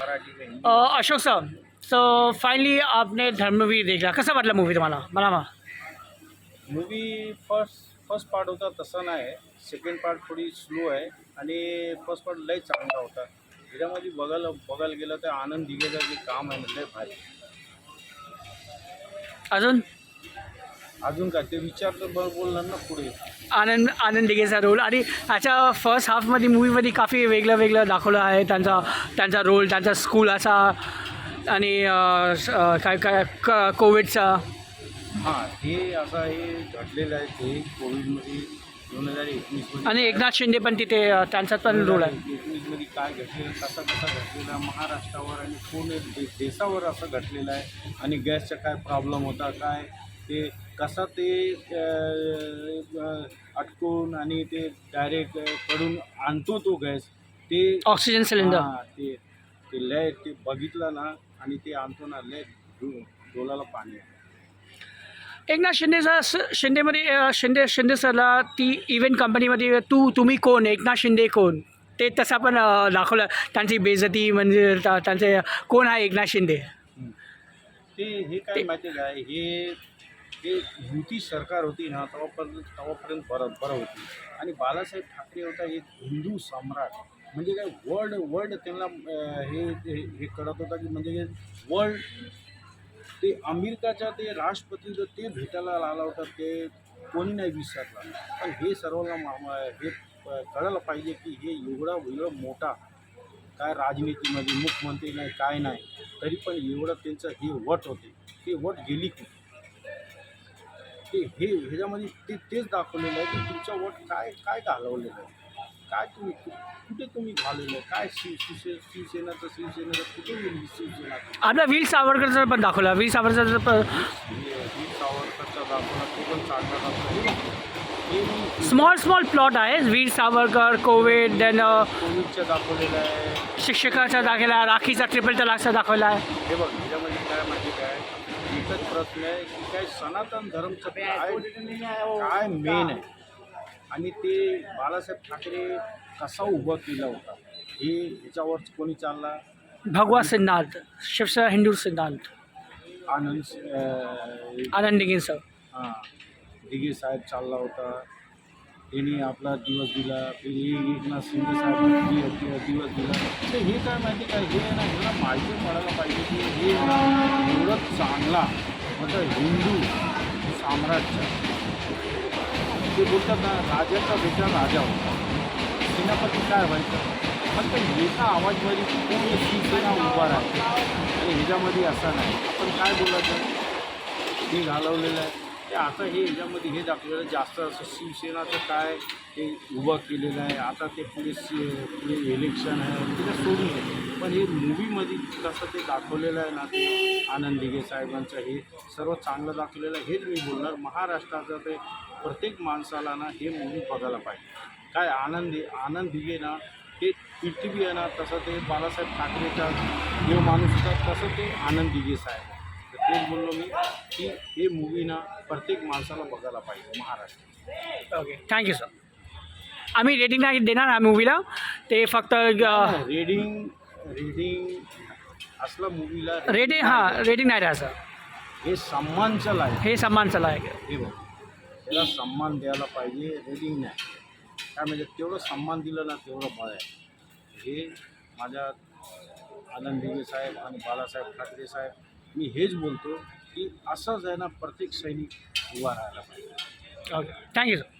Ashok sir so finally आपने धर्मवीर देखला. कसा वाटला मूवी तुम्हाला? मला मा मूवी फर्स्ट फर्स्ट पार्ट होता तसा नाही. सेकंड पार्ट थोडी स्लो आहे. आणि फर्स्ट पार्ट लय चांगला होता. त्याच्यामध्ये बघायला बघायला गेलं तर आनंद दिघेचं जे काम आहे ना लय भारी. अजून? अजून काय? ते विचार तर बरं बोलणार ना पुढे. आनंद आनंद दिघेचा रोल. आणि ह्याच्या फर्स्ट हाफमध्ये मूवीमध्ये काफी वेगळं वेगळं दाखवलं आहे. त्यांचा त्यांचा रोल त्यांचा स्कूल असा आणि अ, स- अ, काय काय क कोविडचा हां हे असं हे घडलेलं आहे ते कोविडमध्ये दोन हजार एकवीसमध्ये आणि एकनाथ शिंदे पण तिथे अ, त्यांचा पण रोल आहे. एकवीसमध्ये काय घडलेलं कसा कसा घडलेला महाराष्ट्रावर आणि पूर्ण दे देशावर असं घडलेलं आहे. आणि गॅसचा काय प्रॉब्लेम होता काय ते कसा ते अटकून आणि ते डायरेक्टकडून आणतो तो गॅस ते ऑक्सिजन सिलेंडर. हां, ते ते लय ते बघितलं ना आणि ते आणतो ना लय डोलाला पाणी. एकनाथ शिंदेचा स- शिंदेमध्ये शिंदे शिंदे सरला ती इव्हेंट कंपनीमध्ये तू तुम्ही कोण? एकनाथ शिंदे कोण? ते तसा पण अ, दाखवलं. त्यांची बेजती म्हणजे त्या- त्यांचे कोण आहे एकनाथ शिंदे? ते हे काय माहिती आहे काय हे जे युती सरकार होती ना तेव्हापर्यंत तेव्हापर्यंत बरं बरं होती. आणि बाळासाहेब ठाकरे होता एक हिंदू सम्राट. म्हणजे काय वर्ल्ड वर्ल्ड त्यांना हे हे हे करत होता की म्हणजे वर्ल्ड ते अमेरिकाच्या ते राष्ट्रपती जर ते भेटायला आला होता ते कोणी नाही विसरला. पण हे सर्वांना मा- हे कळलं कळायला पाहिजे की हे एवढा एवढं मोठा काय राजनीतीमध्ये मुख्यमंत्री नाही काय नाही तरी पण एवढं त्यांचं हे वट होते. ते वट गेली की ते हे ह्याच्यामध्ये ते तेच दाखवलेलं आहे की तुमचा वट काय काय घालवलेलं आहे. काय तुम्ही कुठे तुम्ही घालवलं आहे? काय शिव शिवसे शिवसेनाचं शिवसेनेचं कुठे गेली शिवसेना आपला वीर सावरकरचा पण दाखवला. वीर सावरकरचा पण हे वीर सावरकरचा दाखवला तो पण चांगला दाखवला. हे स्मॉल स्मॉल प्लॉट आहे. वीर सावरकर कोविड देन कोविडचं दाखवलेलं आहे. शिक्षकाचा दाखवला राखीचा ट्रिपल तलाकचा दाखवला आहे. हे बघ ह्याच्यामध्ये काय माहिती काय एकच प्रश्न आहे की काय सनातन धर्मचं काय काय मेन आहे? आणि ते बाळासाहेब ठाकरे कसा उभा केला होता? हे ह्याच्यावर कोणी चालला? भगवा सिद्धांत शिवसेना हिंदू सिद्धांत. आनंद अं, आनंद दिघे सर हां दिघे साहेब चालला होता. यांनी आपला दिवस दिला हे एकनाथ शिंदे साहेब दिवस दिला. तर हे काय माहिती काय? हे ना ह्याला माहिती पडायला पाहिजे की हे एवढं चांगला म्हणजे हिंदू साम्राज्य. ते बोलतात ना राजाचा बेटा राजा होता. सेनापती काय व्हायचं? फक्त ह्याचा आवाजमध्ये पूर्ण शिवसेना उभा राहते आणि ह्याच्यामध्ये असं नाही. आपण काय बोलायचं? हे घालवलेलं आहे. ते आता हे याच्यामध्ये हे दाखवलेलं जास्त असं शिवसेनाचं काय ते उभं केलेलं आहे आता ते पुढे सी पुढे इलेक्शन आहे त्याच्या सोडून आहे. पण हे मूवीमध्ये कसं ते दाखवलेलं आहे ना ते आनंद दिघे साहेबांचं हे सर्व चांगलं दाखवलेलं आहे हेच मी बोलणार. महाराष्ट्राचं ते प्रत्येक माणसाला ना हे मूवी बघायला पाहिजे. काय आनंद आनंद दिघे ना ते पृथ्वी आहे ना तसं ते बाळासाहेब ठाकरेचा देव माणूस होता तसं ते आनंद दिघे साहेब. तेच बोललो मी की हे मूवी ना प्रत्येक माणसाला बघायला पाहिजे Maharashtra. Okay thank you sir आम्ही रेटिंग नाही देणार या मूवीला ते फक्त रेडिंग रेडिंग असला मूवीला रेटिंग हां रेटिंग नाही द्यायचं हे सन्मानचं लायक हे सन्मानचं लायक हे बघ त्याला सन्मान द्यायला पाहिजे रेडिंग नाही. काय म्हणजे तेवढं सन्मान दिलं ना तेवढं बळ आहे. हे माझ्या आनंद दिघे साहेब आणि बाळासाहेब ठाकरे साहेब मी हेच बोलतो की असंच आहे ना प्रत्येक सैनिक उभा राहायला पाहिजे. Okay thank you sir